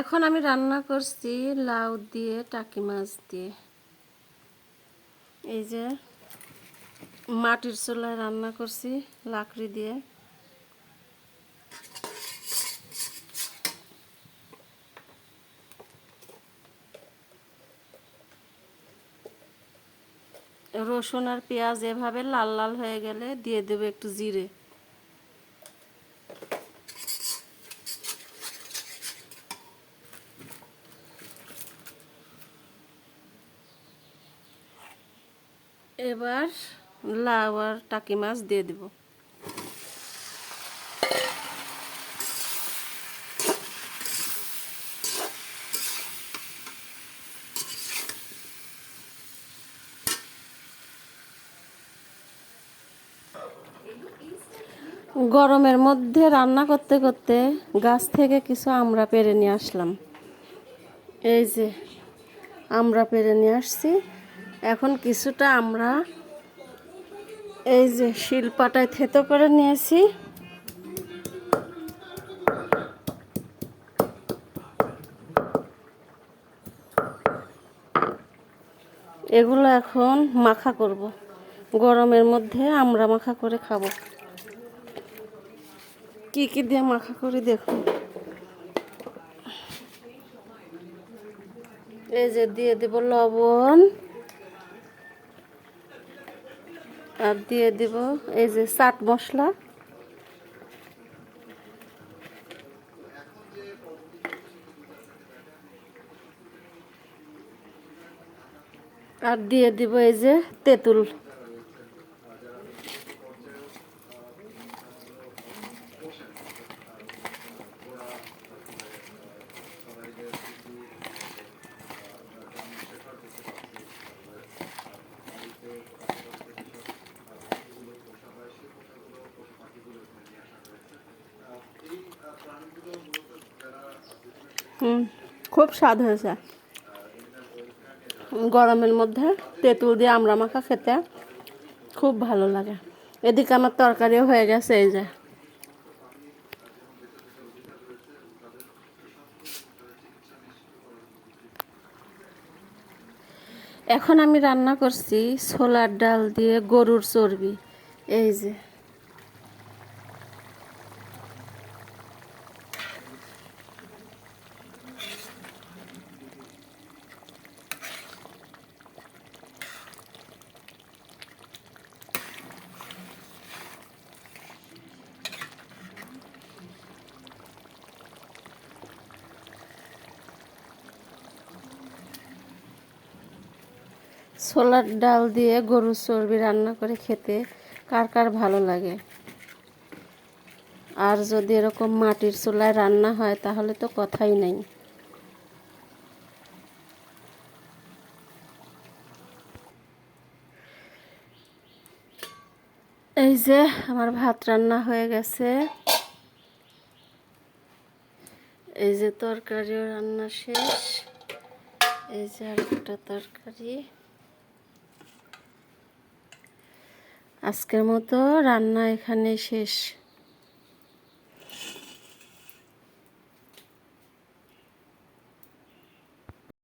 এখন আমি রান্না করছি লাউ দিয়ে, টাকি মাছ দিয়ে। এই যে মাটির চুলায় রান্না করছি, লাকড়ি দিয়ে। রসুন আর পেঁয়াজ এভাবে লাল লাল হয়ে গেলে দিয়ে দেবো একটু জিরে। এবার লাউ আর টাকি মাছ দিয়ে দেব। গরমের মধ্যে রান্না করতে করতে গাছ থেকে কিছু আমরা পেরে নিয়ে আসলাম। এই যে আমরা পেরে নিয়ে আসছি। এখন কিছুটা আমরা এই যে শিলপাটায় থেতো করে নিয়েছি। এগুলো এখন মাখা করব। গরমের মধ্যে আমরা মাখা করে খাব। কি কি দিয়ে মাখা করি দেখুন। এই যে দিয়ে দেব লবণ আর দিয়ে দিব এই যে চাট মশলা। আর দিয়ে দিব এই যে তেঁতুল। খুব স্বাদ হয়েছে। গরমের মধ্যে তেঁতুল দিয়ে আমরা মাখা খেতে খুব ভালো লাগে। এদিকে আমার তরকারিও হয়ে গেছে, এই যে। এখন আমি রান্না করছি ছোলার ডাল দিয়ে গরুর চর্বি, এই যে। ছোলার ডাল দিয়ে গরুর চর্বি রান্না করে খেতে কার কার ভালো লাগে? আর যদি এরকম মাটির চুলায় রান্না হয়, তাহলে তো কথাই নেই। এই যে আমার ভাত রান্না হয়ে গেছে। এই যে তরকারিও রান্না শেষ। এই যে আর একটা তরকারি। আজকের মতো রান্না এখানে শেষ।